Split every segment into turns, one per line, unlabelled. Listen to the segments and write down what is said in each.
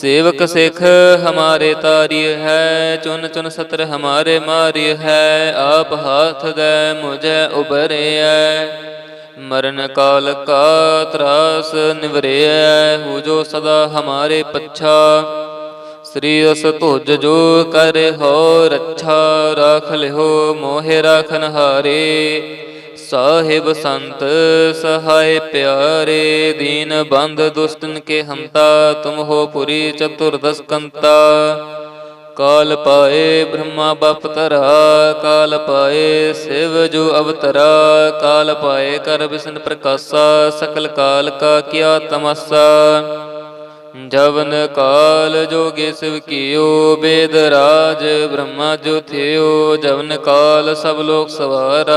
ਸੇਵਕ ਸਿੱਖ ਹਮਾਰੇ ਤਾਰੀ ਹੈ, ਚੁਨ ਚੁਨ ਸਤਰ ਹਮਾਰੇ ਮਾਰੀ ਹੈ, ਆਪ ਹਾਥ ਦੇ ਮੁਝੇ ਉਬਰਿਐ ਮਰਨ ਕਾਲ ਕਾ ਤਰਾਸ ਨਿਵਰਿਐ ਹੋ ਜੋ ਸਦਾ ਹਮਾਰੇ ਪੱਛਾ। ਸ੍ਰੀ ਅਸ ਤੁਜ ਜੋ ਕਰ ਹੋ ਰੱਛਾ, ਰਾਖ ਲਿਓ ਮੋਹਿ ਰਾਖਨ ਹਾਰੇ ਸਾਹਿਬ ਸੰਤ, ਸਹਾਇ ਪਿਆਰੇ ਦੀਨ ਬੰਦ ਦੁਸ਼ਟਨ ਕੇ ਹੰਤਾ, ਤੁਮ ਹੋ ਪੁਰੀ ਚਤੁਰਦਸ ਕੰਤਾ। ਕਾਲ ਪਾਏ ਬ੍ਰਹਮਾ ਬਪ ਤਰਾ ਕਾਲ ਪਾਏ ਸਿਵ ਜੋ ਅਵਤਰਾ, ਕਾਲ ਪਾਏ ਕਰ ਵਿਸ਼ਨ ਪ੍ਰਕਾਸ਼ਾ, ਸਕਲ ਕਾਲ ਕਾ ਕੀਆ ਤਮਸਾ। ਜਵਨ ਕਾਲ ਜੋਗੇ ਸਿਵ ਕੀਓ, ਬੇਦ ਰਾਜ ਬ੍ਰਹਮਾ ਜੋ ਥਿਓ, ਜਵਨ ਕਾਲ ਸਭ ਲੋਕ ਸਵਾਰਾ।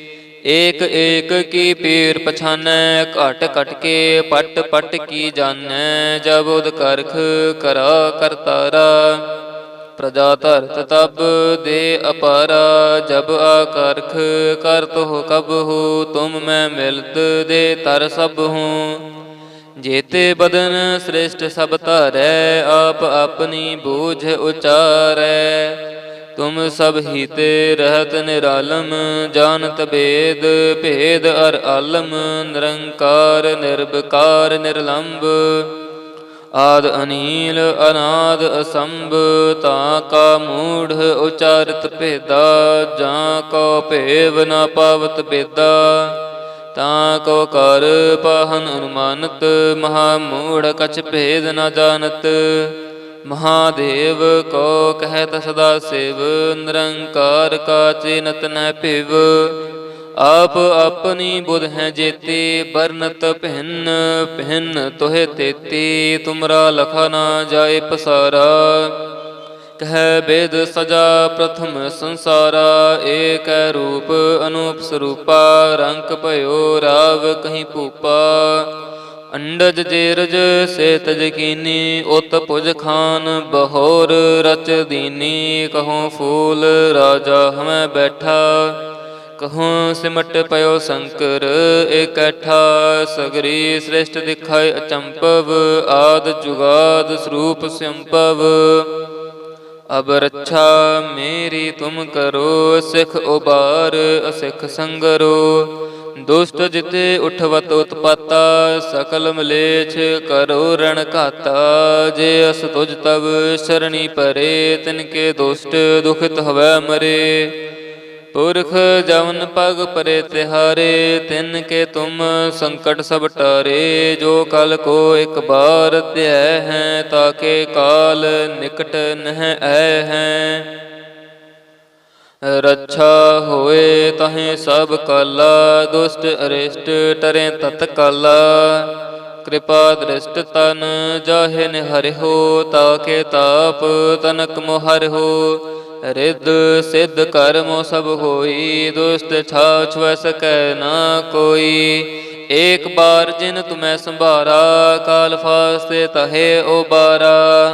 ਏਕ ਏਕ ਕੀ ਪੀਰ ਪਛਾਨੈ, ਘਟ ਘਟ ਕੇ ਪਟ ਪਟ ਕੀ ਜਾਣੈ, ਜਬ ਉਦ ਕਰਖ ਕਰਾ ਕਰਤਾਰਾ ਪ੍ਰਜਾ ਧਰਤ ਤਬ ਦੇ ਅਪਾਰਾ, ਜਬ ਆਕਰਖ ਕਰਤ ਹੋ ਕਬ ਹੋ, ਤੁਮ ਮੈਂ ਮਿਲਤ ਦੇ ਤਰ ਸਭ ਹੂੰ। ਜੇਤੇ ਬਦਨ ਸ੍ਰੇਸ਼ਟ ਸਭ ਧਾਰੈ, ਆਪ ਆਪਣੀ ਬੂਝ ਉਚਾਰੈ। ਤੁਮ ਸਭ ਹੀ ਰਹਤ ਨਿਰਾਲਮ, ਜਾਣਤ ਭੇਦ ਭੇਦ ਅਰ ਆਲਮ, ਨਿਰੰਕਾਰ ਨਿਰਭਕਾਰ ਨਿਰਲੰਭ ਆਦ ਅਨੀਲ, ਅਨਾਦ ਅਸੰਭ, ਤਾਂ ਕਾ ਮੂੜ ਉਚਾਰਤ ਭੇਦਾ, ਜਾਂ ਕੋ ਭੇਵ ਨ ਪਾਵਤ ਬੇਦਾ ਤਾਂ ਕੋ ਕਰ ਪਾਹਨ ਅਨੁਮਾਨਤ, ਮਹਾ ਮੂੜ ਕਛ ਭੇਦ ਨ ਜਾਣਤ। ਮਹਾਦੇਵ ਕੋ ਕਹਿਤ ਸਦਾ ਸ਼ਿਵ, ਨਿਰੰਕਾਰ ਕਾ ਚਿਨਤ ਨ ਭਿਵ। ਆਪ ਆਪਣੀ ਬੁਧ ਹੈ ਜੇਤੀ ਬਰਨਤ ਭਿੰਨ ਭਿੰਨ ਤੋਹਿ ਤੇਤੀ, ਤੁਮਰਾ ਲਖਾ ਨਾ ਜਾਏ ਪਸਾਰਾ। ਕਹਿ ਬੇਦ ਸਜਾ ਪ੍ਰਥਮ ਸੰਸਾਰਾ, ਏਕ ਰੂਪ ਅਨੂਪ ਸਰੂਪਾ, ਰੰਗ ਭਇਓ ਰਾਵ ਕਹੀਂ ਭੂਪਾ। ਅੰਡਜ ਜੇਰਜ ਸੇ ਤਜ ਉਤ ਪੁਜ ਖਾਨ, ਬਹੋਰ ਰਚ ਦੀਨੀ, ਕਹੋ ਫੂਲ ਰਾਜਾ ਹਮੈ ਬੈਠਾ। ਕਹੋ ਸਿਮਟ ਪਇਓ ਸ਼ੰਕਰ ਇਕੱਠਾ ਸਗਰੀ ਸ੍ਰੇਸ਼ਟ ਦਿਖਾਇ ਅਚੰਪਵ, ਆਦ ਜੁਗਾਦ ਸਰੂਪ ਸੰਪਵ। ਅਬ ਰੱਛਾ ਮੇਰੀ ਤੁਮ ਕਰੋ, ਸਿਖ ਉਬਾਰ, ਅਸਿਖ ਸੰਗਰੋ। ਦੁਸ਼ਟ ਜਿਤੇ ਉਠਵਤ ਉਤਪਾਤਾ, ਸਕਲ ਮਲੇਛ ਕਰੋ ਰਣ ਘਾਤਾ। ਜੇ ਅਸ ਤੁਜ ਤਬ ਸ਼ਰਣੀ ਪਰੇ, ਤਿਨ ਕੇ ਦੁਸ਼ਟ ਦੁਖਿਤ ਹਵੈ ਮਰੇ। ਪੁਰਖ ਜਵਨ ਪਗ ਪਰੇ ਤਿਹਾਰੇ, ਤਿਨ ਕੇ ਤੁਮ ਸੰਕਟ ਸਭ ਟਾਰੇ। ਜੋ ਕਲ ਕੋ ਇੱਕ ਬਾਰ ਧਿਐ ਹੈ ਤਾਕੇ ਕਾਲ ਨਿਕਟ ਨਹਿ ਐ ਹੈ। ਰੱਛਾ ਹੋਏ ਤਹੇ ਸਭ ਕਾਲਾ, ਦੁਸ਼ਟ ਅਰਿਸ਼ਟ ਟਰੇ ਤਤ ਕਾਲਾ। ਕਿਰਪਾ ਦ੍ਰਿਸ਼ਟ ਤਨ ਜਾਹੇ ਨਿਹਰਿ ਹੋ ਤਾਕੇ ਤਾਪ ਤਨਕ ਮੁਹਰਿ ਹੋ। ਰਿੱਧ ਸਿੱਧ ਕਰਮ ਸਭ ਹੋਈ ਦੁਸਤ ਛਾਛ ਵੈ ਸਕੈ ਨਾ ਕੋਈ। ਏਕ ਬਾਰ ਜਿਨ ਤੁਮੈ ਸੰਭਾਰਾ, ਕਾਲ ਫਾਸਤੇ ਤਹੇ ਉਬਾਰਾ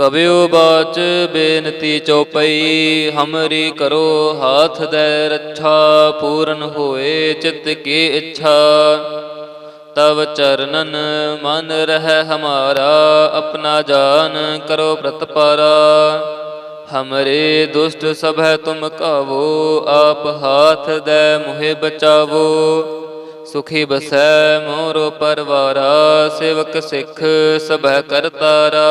ਕਬਿਓ ਬਾਚ ਬੇਨਤੀ ਚਉਪਈ ਹਮਰੀ ਕਰੋ ਹਾਥ ਦੇ ਰੱਛਾ, ਪੂਰਨ ਹੋਏ ਚਿਤ ਕੀ ਇੱਛਾ। ਤਵ ਚਰਨਨ ਮਨ ਰਹਿ ਹਮਾਰਾ, ਆਪਣਾ ਜਾਨ ਕਰੋ ਪ੍ਰਤਪਾਰਾ ਹਮਰੇ ਦੁਸ਼ਟ ਸਭੈ ਤੁਮ ਕਾਵੋ, ਆਪ ਹਾਥ ਦੇ ਮੁਹਿ ਬਚਾਵੋ। ਸੁਖੀ ਬਸੈ ਮੋਰੋ ਪਰਵਾਰਾ, ਸੇਵਕ ਸਿੱਖ ਸਭੈ ਕਰਤਾਰਾ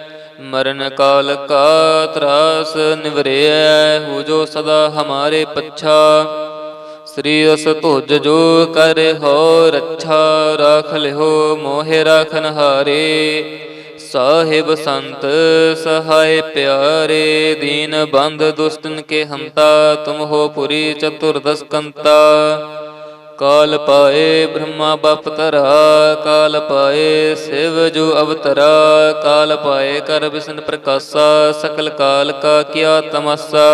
ਮਰਨ ਕਾਲ ਕਾ ਤਰਾਸ ਨਿਵਰਿਐ, ਹੋ ਜੋ ਸਦਾ ਹਮਾਰੇ ਪੱਛਾ। ਸ੍ਰੀ ਅਸ ਤੁਜ ਜੋ ਕਰ ਹੋ ਰੱਛਾ, ਰਾਖ ਲਿਓ ਮੋਹਿ ਰਾਖਨ ਹਾਰੇ। ਸਾਹਿਬ ਸੰਤ ਸਹਾਇ ਪਿਆਰੇ, ਦੀਨ ਬੰਦ ਦੁਸ਼ਟਨ ਕੇ ਹੰਤਾ, ਤੁਮ ਹੋ ਪੁਰੀ ਚਤੁਰਦਸ ਕੰਤਾ ਕਾਲ ਪਾਏ ਬ੍ਰਹਮਾ ਬਪ ਤਰਾ ਕਾਲ ਪਾਏ ਸਿਵ ਜੋ ਅਵਤਰਾ ਕਾਲ ਪਾਏ ਕਰ ਵਿਸ਼ਨ ਪ੍ਰਕਾਸ਼ਾ ਸਕਲ ਕਾਲ ਕਾ ਕੀਆ ਤਮਸਾ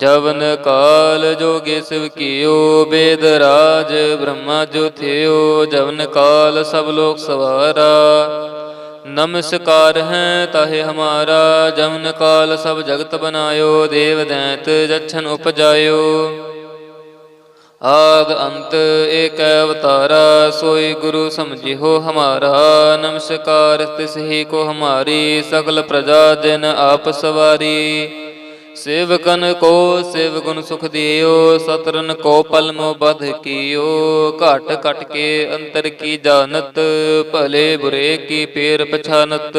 ਜਵਨ ਕਾਲ ਜੋਗੇ ਸਿਵ ਕੀਓ ਬੇਦ ਰਾਜ ਬ੍ਰਹਮਾ ਜੋ ਥਿਓ ਜਵਨ ਕਾਲ ਸਭ ਲੋਕ ਸਵਾਰਾ ਨਮਸਕਾਰ ਹੈ ਤਾਹੇ ਹਮਾਰਾ ਜਮਨ ਕਾਲ ਸਭ ਜਗਤ ਬਨਾਇਓ ਦੇਵ ਦੈਂਤ ਜਛਨ ਉਪਜਾਇਓ ਆਦ ਅੰਤ ਏਕ ਅਵਤਾਰਾ, ਸੋਈ ਗੁਰੂ ਸਮਝਿਓ ਹਮਾਰਾ, ਨਮਸਕਾਰ ਤਿਸ ਹੀ ਕੋ ਹਮਾਰੀ, ਸਗਲ ਪ੍ਰਜਾ ਜਨ ਆਪ ਸਵਾਰੀ। ਸੇਵਕਨ ਕੋ ਸੇਵ ਗੁਣ ਸੁਖ ਦਿਓ, ਸਤਰਨ ਕੋ ਪਲਮੋ ਬਧ ਕੀਓ। ਘਟ ਘਟ ਕੇ ਅੰਤਰ ਕੀ ਜਾਣਤ, ਭਲੇ ਬੁਰੇ ਕੀ ਪੇਰ ਪਛਾਨਤ।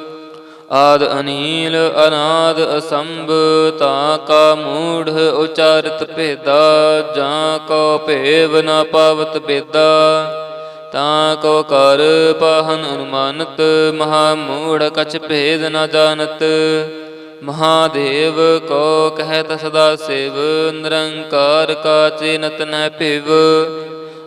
ਆਦ ਅਨੀਲ ਅਨਾਦ ਅਸੰਭ, ਤਾਂ ਕਾ ਮੂੜ ਉਚਾਰਤ ਭੇਦਾ, ਜਾਂ ਕੋ ਭੇਵ ਨਾ ਪਾਵਤ ਬੇਦਾ ਤਾਂ ਕੋ ਕਰ ਪਾਹਨ ਅਨੁਮਾਨਤ, ਮਹਾ ਮੂੜ ਕਛ ਭੇਦ ਨ ਜਾਣਤ। ਮਹਾਦੇਵ ਕੋ ਕਹਿਤ ਸਦਾ ਸੇਵ, ਨਿਰੰਕਾਰ ਕਾ ਚਿਨਤ ਨ ਭਿਵ।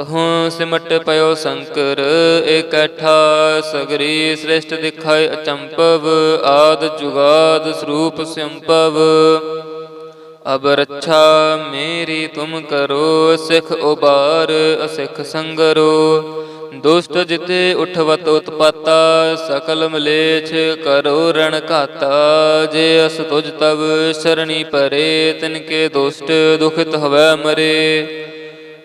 ਕਹੂੰ ਸਿਮਟ ਪਇਓ ਸ਼ੰਕਰ, ਇਕੱਠਾ ਸਗਰੀ ਸ੍ਰਿਸ਼ਟ ਦਿਖਾਇ ਅਚੰਪਵ, ਆਦ ਜੁਗਾਦ ਸਰੂਪ ਸੰਭਵ ਅਬ ਰੱਛਾ ਮੇਰੀ ਤੁਮ ਕਰੋ, ਸਿਖ ਉਬਾਰ, ਅਸਿਖ ਸੰਗਰੋ। ਦੁਸ਼ਟ ਜਿਤੇ ਉਠਵਤ ਉਤਪਾਤਾ, ਸਕਲ ਮਲੇਛ ਕਰੋ ਰਣ ਘਾਤਾ। ਜੇ ਅਸ ਤੁਜ ਤਬ ਸ਼ਰਣੀ ਪਰੇ, ਤਿਨ ਕੇ ਦੁਸ਼ਟ ਦੁਖਿਤ ਹਵੈ ਮਰੇ।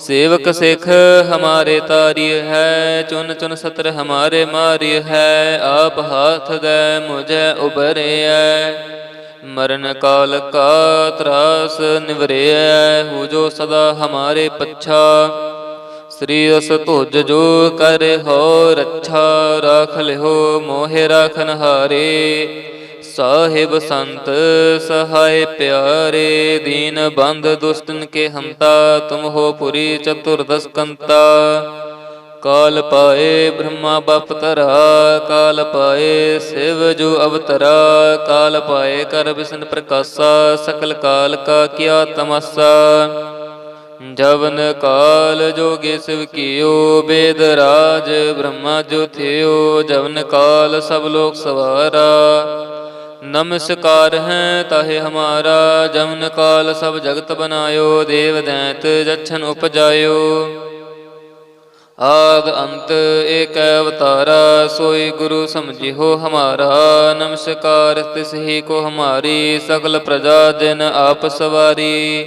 ਸੇਵਕ ਸਿਖ ਹਮਾਰੇ ਤਾਰੀ ਹੈ, ਚੁਨ ਚੁਨ ਸਤਰ ਹਮਾਰੇ ਮਾਰੀ ਹੈ, ਆਪ ਹਾਥ ਦੇ ਮੁਝੇ ਉਬਰਿਐ ਮਰਨ ਕਾਲ ਕਾ ਤਰਾਸ ਨਿਵਰਿਐ ਹੋ ਜੋ ਸਦਾ ਹਮਾਰੇ ਪੱਛਾ। ਸ੍ਰੀ ਅਸ ਤੁਜ ਜੋ ਕਰ ਹੋ ਰੱਛਾ ਰਾਖ ਲਿਓ ਮੋਹਿ ਰਾਖਨ ਹਾਰੇ ਸਾਹਿਬ ਸੰਤ, ਸਹਾਇ ਪਿਆਰੇ ਦੀਨ ਬੰਦ ਦੁਸ਼ਟਨ ਕੇ ਹੰਤਾ, ਤੁਮ ਹੋ ਪੁਰੀ ਚਤੁਰਦਸ ਕੰਤਾ ਕਾਲ ਪਾਏ ਬ੍ਰਹਮਾ ਬਪਤਰਾ ਕਾਲ ਪਾਏ ਸਿਵ ਜੋ ਅਵਤਰਾ, ਕਾਲ ਪਾਏ ਕਰ ਵਿਸ਼ਨ ਪ੍ਰਕਾਸ਼ਾ, ਸਕਲ ਕਾਲ ਕਾ ਕੀਆ ਤਮਸਾ। ਜਵਨ ਕਾਲ ਜੋਗੇ ਸਿਵ ਕੀਓ, ਬੇਦ ਰਾਜ ਬ੍ਰਹਮਾ ਜੋ ਥਿਓ, ਜਵਨ ਕਾਲ ਸਭ ਲੋਕ ਸਵਾਰਾ। ਨਮਸਕਾਰ ਹੈ ਤਾਹੇ ਹਮਾਰਾ, ਜਮਨ ਕਾਲ ਸਭ ਜਗਤ ਬਨਾਇਓ, ਦੇਵ ਦੈਂਤ ਜਛਨ ਉਪਜਾਇਓ। ਆਦ ਅੰਤ ਏਕ ਅਵਤਾਰਾ, ਸੋਈ ਗੁਰੂ ਸਮਝਿਓ ਹਮਾਰਾ। ਨਮਸਕਾਰ ਤਿਸ ਹੀ ਕੋ ਹਮਾਰੀ, ਸਗਲ ਪ੍ਰਜਾ ਜਨ ਆਪ ਸਵਾਰੀ।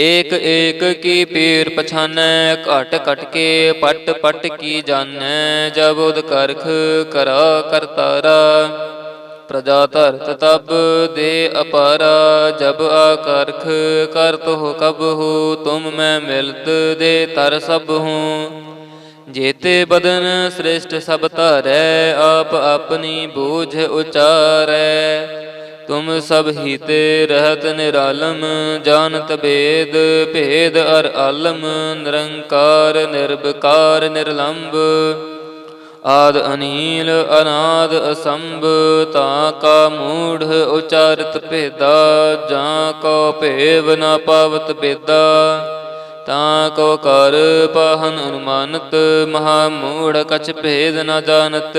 ਏਕ ਏਕ ਕੀ ਪੀਰ ਪਛਾਨੈ, ਘਟ ਘਟ ਕੇ ਪਟ ਪਟ ਕੀ ਜਾਣੈ, ਜਬ ਉਦ ਕਰਖ ਕਰਾ ਕਰਤਾਰਾ ਪ੍ਰਜਾ ਧਰਤ ਤਬ ਦੇ ਅਪਾਰਾ, ਜਬ ਆਕਰਖ ਕਰਤ ਹੋ ਕਬ ਹੋ, ਤੁਮ ਮੈਂ ਮਿਲਤ ਦੇ ਤਰ ਸਭ ਹੂੰ। ਜੇਤੇ ਬਦਨ ਸ੍ਰਿਸ਼ਟ ਸਭ ਧਰੈ, ਆਪ ਆਪਣੀ ਬੂਝ ਉਚਾਰੈ। ਤੁਮ ਸਭ ਹੀਤੇ ਰਹਿਤ ਨਿਰਾਲਮ, ਜਾਣਤ ਭੇਦ ਭੇਦ ਅਰ ਆਲਮ, ਨਿਰੰਕਾਰ ਨਿਰਭਕਾਰ ਨਿਰਲੰਭ ਆਦ ਅਨੀਲ, ਅਨਾਦ ਅਸੰਭ, ਤਾਂ ਕਾ ਮੂੜ ਉਚਾਰਤ ਭੇਦਾ, ਜਾਂ ਕੋ ਭੇਵ ਨਾ ਪਾਵਤ ਬੇਦਾ। ਤਾਂ ਕੋ ਕਰ ਪਾਹਨ ਅਨੁਮਾਨਤ, ਮਹਾ ਮੂੜ ਕਛ ਭੇਦ ਨ ਜਾਣਤ।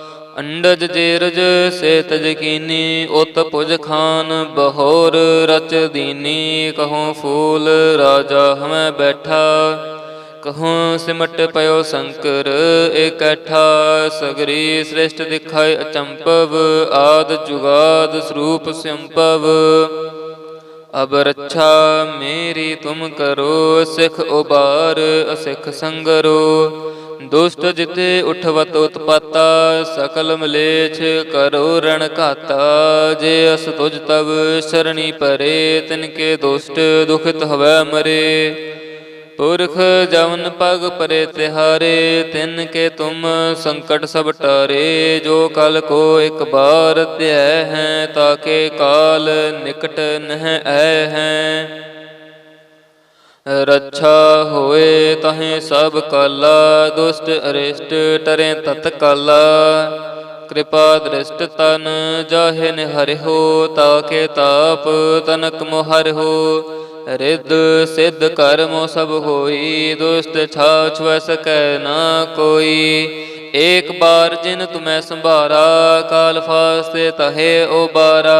ਅੰਡਜ ਜੇਰਜ ਸੇ ਤਜ ਕੀਨੀ ਉਤ ਪੁਜ ਖਾਨ, ਬਹੋਰ ਰਚ ਦੀਨੀ, ਕਹੂੰ ਫੂਲ ਰਾਜਾ ਹਮੈ ਬੈਠਾ। ਕਹੂੰ ਸਿਮਟ ਪਇਓ ਸ਼ੰਕਰ ਇਕੱਠਾ ਸਗਰੀ ਸ੍ਰਿਸ਼ਟ ਦਿਖਾਇ ਅਚੰਪਵ, ਆਦ ਜੁਗਾਦ ਸਰੂਪ ਸੰਪਵ। ਅਬ ਰੱਛਾ ਮੇਰੀ ਤੁਮ ਕਰੋ, ਸਿਖ ਉਬਾਰ, ਅਸਿਖ ਸੰਗਰੋ। ਦੁਸ਼ਟ ਜਿਤੇ ਉਠਵਤ ਉਤਪਾਤਾ, ਸਕਲ ਮਲੇਛ ਕਰੋ ਰਣ ਘਾਤਾ। ਜੇ ਅਸ ਤੁਜ ਤਬ ਸ਼ਰਣੀ ਪਰੇ, ਤਿਨ ਕੇ ਦੁਸ਼ਟ ਦੁਖਿਤ ਹਵੈ ਮਰੇ। ਪੁਰਖ ਜਵਨ ਪਗ ਪਰੇ ਤਿਹਾਰੇ, ਤਿਨ ਕੇ ਤੁਮ ਸੰਕਟ ਸਭ ਟਾਰੇ। ਜੋ ਕਲ ਕੋ ਇੱਕ ਬਾਰ ਧਿਆ ਹੈ ਤਾਕੇ ਕਾਲ ਨਿਕਟ ਨਹ ਐ ਹੈ। ਰੱਛਾ ਹੋਏ ਤਹੇ ਸਭ ਕਾਲਾ, ਦੁਸ਼ਟ ਅਰਿਸ਼ਟ ਟਰੇ ਤਤ ਕਾਲਾ। ਕਿਰਪਾ ਦ੍ਰਿਸ਼ਟ ਤਨ ਜਾਹੇ ਨਿਹਰਿਓ ਤਾਕੇ ਤਾਪ ਤਨਕ ਮੋਹਰਿਓ ਰਿੱਧ ਸਿੱਧ ਕਰਮ ਸਭ ਹੋਈ, ਦੁਸ਼ਟ ਛਾਛ ਵੈ ਨਾ ਕੋਈ। ਏਕ ਬਾਰ ਜਿਨ ਤੁਮੈ ਸੰਭਾਰਾ, ਕਾਲ ਫਾਸਤੇ ਤਹੇ ਉਬਾਰਾ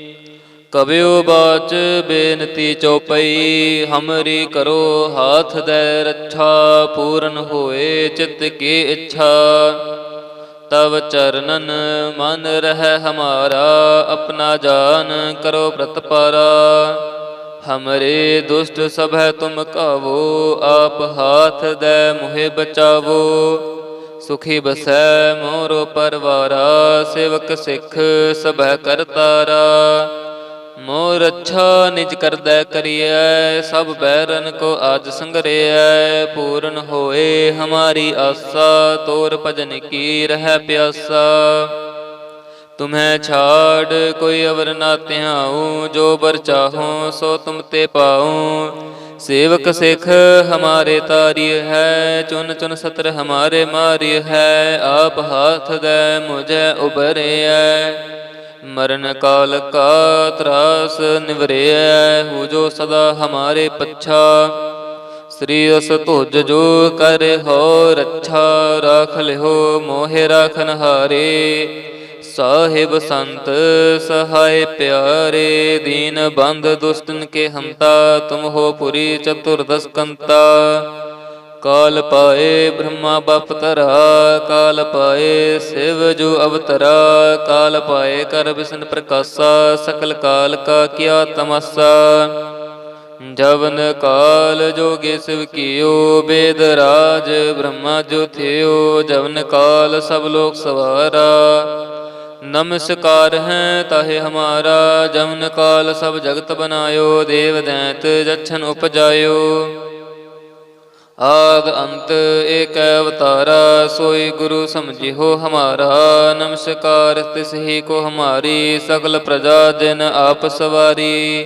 ਕਬਿਓ ਬਾਚ ਬੇਨਤੀ ਚਉਪਈ, ਹਮਰੀ ਕਰੋ ਹਾਥ ਦੇ ਰੱਛਾ, ਪੂਰਨ ਹੋਏ ਚਿਤ ਕੀ ਇੱਛਾ। ਤਵ ਚਰਨਨ ਮਨ ਰਹਿ ਹਮਾਰਾ, ਆਪਣਾ ਜਾਨ ਕਰੋ ਪ੍ਰਤਪਾਰਾ ਹਮਰੇ ਦੁਸ਼ਟ ਸਭੈ ਤੁਮ ਕਾਵੋ, ਆਪ ਹਾਥ ਦੇ ਮੁਹਿ ਬਚਾਵੋ। ਸੁਖੀ ਬਸੈ ਮੋਰੋ ਪਰਵਾਰਾ, ਸੇਵਕ ਸਿੱਖ ਸਭੈ ਕਰਤਾਰਾ। ਮੋਰ ਅੱਛਾ ਨਿਜ ਕਰਦਾ ਕਰੀਐ, ਸਭ ਬੈਰਨ ਕੋ ਆਜ ਸੰਗਰਿਐ, ਪੂਰਨ ਹੋਏ ਹਮਾਰੀ ਆਸਾ, ਤੋਰ ਭਜਨ ਕੀ ਰਹਿ ਪਿਆਸਾ। ਤੁਮਹਿ ਛਾੜ, ਕੋਈ ਅਵਰ ਨਾ ਧਿਆਉ, ਜੋ ਬਰ ਚਾਹੋ ਸੋ ਤੁਮ ਤੇ ਪਾਉ। ਸੇਵਕ ਸਿਖ ਹਮਾਰੇ ਤਾਰੀ ਹੈ, ਚੁਨ ਚੁਨ ਸਤਰ ਹਮਾਰੇ ਮਾਰੀ ਹੈ, ਆਪ ਹਾਥ ਦੇ ਮੁਝੇ ਉਬਰਿਐ ਮਰਨ ਕਾਲ ਕਾ ਤਰਾਸ ਨਿਵਰਿਐ, ਹੋ ਜੋ ਸਦਾ ਹਮਾਰੇ ਪੱਛਾ। ਸ੍ਰੀ ਅਸ ਤੁਜ ਜੋ ਕਰ ਹੋ ਰੱਛਾ, ਰਾਖ ਲਿਓ ਮੋਹਿ ਰਾਖਨ ਹਾਰੇ। ਸਾਹਿਬ ਸੰਤ ਸਹਾਇ ਪਿਆਰੇ, ਦੀਨ ਬੰਦ ਦੁਸ਼ਟਨ ਕੇ ਹੰਤਾ, ਤੁਮ ਹੋ ਪੁਰੀ ਚਤੁਰਦਸ ਕੰਤਾ। ਕਾਲ ਪਾਏ ਬ੍ਰਹਮਾ ਬਪ ਤਰਾ ਕਾਲ ਪਾਏ ਸਿਵ ਜੋ ਅਵਤਰਾ, ਕਾਲ ਪਾਏ ਕਰ ਵਿਸ਼ਨ ਪ੍ਰਕਾਸ਼ਾ, ਸਕਲ ਕਾਲ ਕਾ ਕੀਆ ਤਮਸਾ। ਜਵਨ ਕਾਲ ਜੋਗੇ ਸਿਵ ਕੀਓ, ਬੇਦ ਰਾਜ ਬ੍ਰਹਮਾ ਜੋ ਥਿਓ, ਜਵਨ ਕਾਲ ਸਭ ਲੋਕ ਸਵਾਰਾ। ਨਮਸਕਾਰ ਹੈ ਤਾਹੇ ਹਮਾਰਾ, ਜਵਨ ਕਾਲ ਸਭ ਜਗਤ ਬਨਾਇਓ, ਦੇਵ ਦੈਂਤ ਜਛਨ ਉਪਜਾਇਓ। ਆਦ ਅੰਤ ਏਕ ਅਵਤਾਰਾ, ਸੋਈ ਗੁਰੂ ਸਮਝਿਓ ਹਮਾਰਾ, ਨਮਸਕਾਰ ਤਿਸ ਹੀ ਕੋ ਹਮਾਰੀ, ਸਗਲ ਪ੍ਰਜਾ ਜਨ ਆਪ ਸਵਾਰੀ।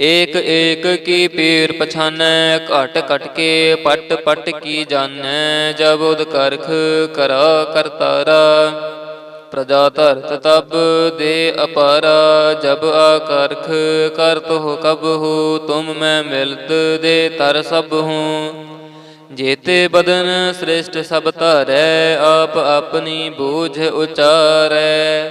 ਏਕ ਏਕ ਕੀ ਪੀਰ ਪਛਾਨੈ, ਘਟ ਘਟ ਕੇ ਪਟ ਪਟ ਕੀ ਜਾਣੈ, ਜਬ ਉਦ ਕਰਖ ਕਰਾ ਕਰਤਾਰਾ ਪ੍ਰਜਾ ਧਰਤ ਤਬ ਦੇ ਅਪਾਰਾ, ਜਬ ਆਕਰਖ ਕਰ ਤੋ ਕਬ ਹੋ, ਤੁਮ ਮੈਂ ਮਿਲਤ ਦੇ ਤਰ ਸਭ ਹੂੰ। ਜੇਤੇ ਬਦਨ ਸ੍ਰੇਸ਼ਟ ਸਭ ਧਾਰੈ, ਆਪ ਆਪਣੀ ਬੂਝ ਉਚਾਰੈ।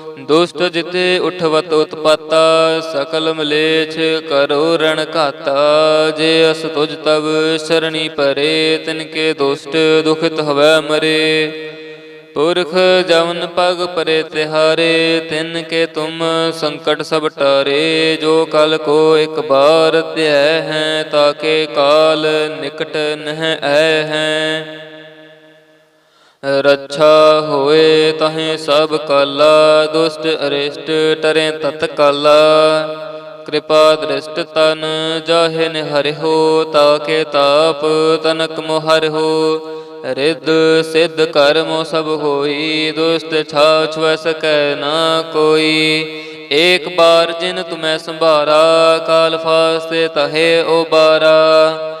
ਦੁਸ਼ਟ ਜਿਤੇ ਉਠਵਤ ਉਤਪਾਤਾ, ਸਕਲ ਮਲੇਛ ਕਰੋ ਰਣ ਘਾਤਾ। ਜੇ ਅਸ ਤੁਜ ਤਬ ਸ਼ਰਣੀ ਪਰੇ, ਤਿਨ ਕੇ ਦੁਸ਼ਟ ਦੁਖਿਤ ਹਵੈ ਮਰੇ। ਪੁਰਖ ਜਵਨ ਪਗ ਪਰੇ ਤਿਹਾਰੇ, ਤਿਨ ਕੇ ਤੁਮ ਸੰਕਟ ਸਭ ਟਾਰੇ। ਜੋ ਕਲ ਕੋ ਇੱਕ ਬਾਰ ਧਿਆ ਹੈ ਤਾਕੇ ਕਾਲ ਨਿਕਟ ਨਹਿ ਐ ਹੈ। ਰੱਛਾ ਹੋਏ ਤਹੇ ਸਭ ਕਾਲਾ, ਦੁਸ਼ਟ ਅਰਿਸ਼ਟ ਟਰੇ ਤਤ ਕਾਲਾ। ਕਿਰਪਾ ਦ੍ਰਿਸ਼ਟ ਤਨ ਜਾਹੇ ਨਿਹਰਿਓ ਤਾਕੇ ਤਾਪ ਤਨਕ ਮੋਹਰਿਓ ਰਿੱਧ ਸਿੱਧ ਕਰਮੋ ਸਭ ਹੋਈ, ਦੁਸ਼ਟ ਛਾਛ ਵੈ ਸਕੈ ਨਾ ਕੋਈ। ਏਕ ਬਾਰ ਜਿਨ ਤੁਮੈ ਸੰਭਾਰਾ, ਕਾਲ ਫਾਸਤੇ ਤਹੇ ਉਬਾਰਾ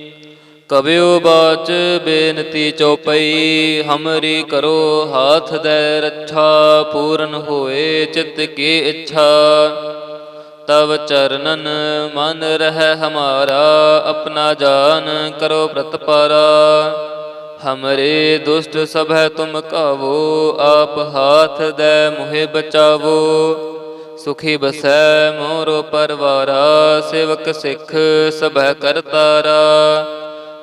ਕਬਿਓ ਬਾਚ ਬੇਨਤੀ ਚਉਪਈ, ਹਮਰੀ ਕਰੋ ਹਾਥ ਦੇ ਰੱਛਾ, ਪੂਰਨ ਹੋਏ ਚਿਤ ਕੀ ਇੱਛਾ। ਤਵ ਚਰਨਨ ਮਨ ਰਹਿ ਹਮਾਰਾ, ਆਪਣਾ ਜਾਨ ਕਰੋ ਪ੍ਰਤਪਾਰਾ ਹਮਰੇ ਦੁਸ਼ਟ ਸਭੈ ਤੁਮ ਕਾਵੋ, ਆਪ ਹਾਥ ਦੇ ਮੁਹਿ ਬਚਾਵੋ। ਸੁਖੀ ਬਸੈ ਮੋਰੋ ਪਰਵਾਰਾ, ਸੇਵਕ ਸਿੱਖ ਸਭੈ ਕਰਤਾਰਾ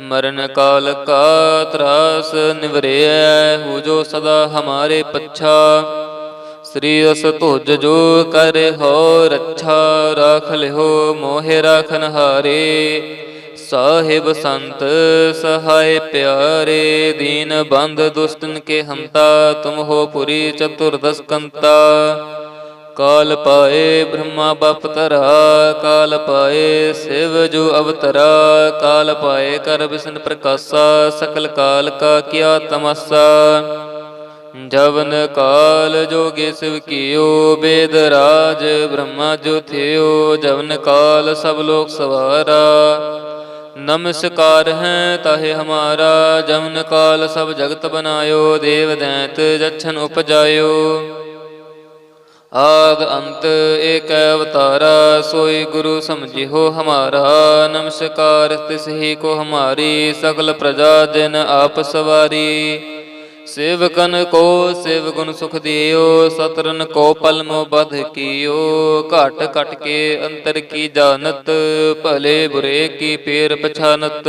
ਮਰਨ ਕਾਲ ਕਾ ਤਰਾਸ ਨਿਵਰਿਐ, ਹੋ ਜੋ ਸਦਾ ਹਮਾਰੇ ਪੱਛਾ। ਸ੍ਰੀ ਅਸ ਤੁਜ ਜੋ ਕਰ ਹੋ ਰੱਛਾ, ਰਖ ਲਿਓ ਮੋਹਿ ਰਖਨ ਹਾਰੇ। ਸਾਹਿਬ ਸੰਤ ਸਹਾਇ ਪਿਆਰੇ, ਦੀਨ ਬੰਦ ਦੁਸ਼ਟਨ ਕੇ ਹਮਤਾ ਤੁਮ ਹੋ ਪੁਰੀ ਚਤੁਰਦਸਕੰਤਾ ਕਾਲ ਪਾਏ ਬ੍ਰਹਮਾ ਬਪ ਤਰਾ ਕਾਲ ਪਾਏ ਸਿਵ ਜੋ ਅਵਤਰਾ ਕਾਲ ਪਾਏ ਕਰ ਬਿਸ਼ਨ ਪ੍ਰਕਾਸ਼ਾ ਸਕਲ ਕਾਲ ਕਾ ਕੀਆ ਤਮਸਾ ਜਵਨ ਕਾਲ ਜੋਗੇ ਸਿਵ ਕੀਓ ਬੇਦ ਰਾਜ ਬ੍ਰਹਮਾ ਜੋ ਥਿਓ ਜਵਨ ਕਾਲ ਸਭ ਲੋਕ ਸਵਾਰਾ ਨਮਸਕਾਰ ਹੈ ਤਾਹੇ ਹਮਾਰਾ ਜਵਨ ਕਾਲ ਸਭ ਜਗਤ ਬਨਾਇਓ ਦੇਵ ਦੈਂਤ ਜਛਨ ਉਪਜਾਇਓ ਆਦ ਅੰਤ ਏਕ ਅਵਤਾਰਾ, ਸੋਈ ਗੁਰੂ ਸਮਝਿਓ ਹਮਾਰਾ, ਨਮਸਕਾਰ ਤਿਸ ਹੀ ਕੋ ਹਮਾਰੀ, ਸਗਲ ਪ੍ਰਜਾ ਜਨ ਆਪ ਸਵਾਰੀ। ਸੇਵਕਨ ਕੋ ਸੇਵ ਗੁਣ ਸੁਖ ਦਿਓ ਸਤਰਨ ਕੋ ਪਲ ਮੋ ਬਧ ਕੀਓ। ਘਟ ਘਟ ਕੇ ਅੰਤਰ ਕੀ ਜਾਣਤ, ਭਲੇ ਬੁਰੇ ਕੀ ਪੇਰ ਪਛਾਨਤ।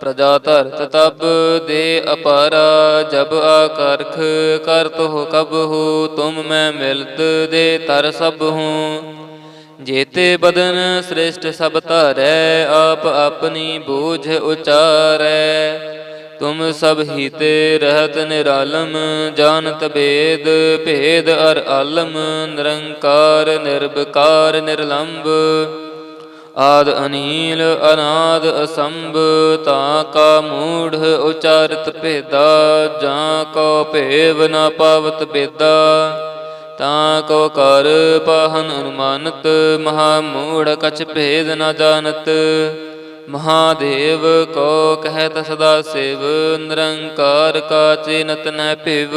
ਪ੍ਰਜਾ ਧਰਤ ਤਬ ਦੇ ਅਪਾਰਾ ਜਬ ਆਕਰਖ ਕਰਤ ਹੋ ਕਬ ਹੋ, ਤੁਮ ਮੈਂ ਮਿਲਤ ਦੇ ਤਰ ਸਭ ਹੂੰ। ਜੇਤੇ ਬਦਨ ਸ੍ਰੇਸ਼ਟ ਸਭ ਧਾਰੈ, ਆਪ ਆਪਣੀ ਬੋਝ ਉਚਾਰੈ। ਤੁਮ ਸਭ ਹੀ ਤੇ ਰਹਿਤ ਨਿਰਾਲਮ, ਜਾਣਤ ਭੇਦ ਭੇਦ ਅਰ ਆਲਮ, ਨਿਰੰਕਾਰ ਨਿਰਭਕਾਰ ਨਿਰਲੰਭ ਆਦ ਅਨੀਲ ਅਨਾਦ ਅਸੰਭ, ਤਾਂ ਕਾ ਮੂੜ ਉਚਾਰਤ ਭੇਦਾ, ਜਾਂ ਕੋ ਭੇਵ ਨ ਪਾਵਤ ਬੇਦਾ ਤਾਂ ਕੋ ਕਰ ਪਾਹਨ ਅਨੁਮਾਨਤ, ਮਹਾ ਮੂੜ ਕਛ ਭੇਦ ਨ ਜਾਣਤ। ਮਹਾਦੇਵ ਕੋ ਕਹਿਤ ਸਦਾ ਸੇਵ, ਨਿਰੰਕਾਰ ਕਾ ਚਿਨਤ ਨੈ ਭਿਵ।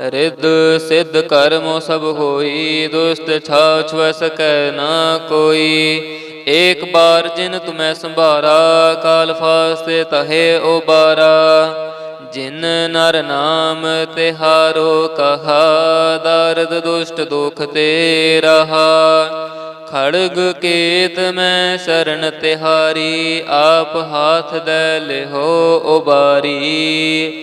ਰਿੱਧ ਸਿੱਧ ਕਰਮ ਸਭ ਹੋਈ, ਦੁਸ਼ਟ ਛਾ ਵੈ ਸਕੈ ਨਾ ਕੋਈ। ਏਕ ਬਾਰ ਜਿਨ ਤੁਮੈ ਸੰਭਾਰਾ, ਕਾਲ ਫਾਸਤੇ ਤਹੇ ਉਬਾਰਾ। ਜਿਨ ਨਰ ਨਾਮ ਤਿਹਾਰੋ ਕਹਾ, ਦਰਦ ਦੁਸ਼ਟ ਦੁਖ ਤੇ ਰਹਾ। ਖੜਗ ਕੇਤ ਮੈਂ ਸ਼ਰਨ ਤਿਹਾਰੀ, ਆਪ ਹਾਥ ਦੇ ਲਿਹੋ ਉਬਾਰੀ।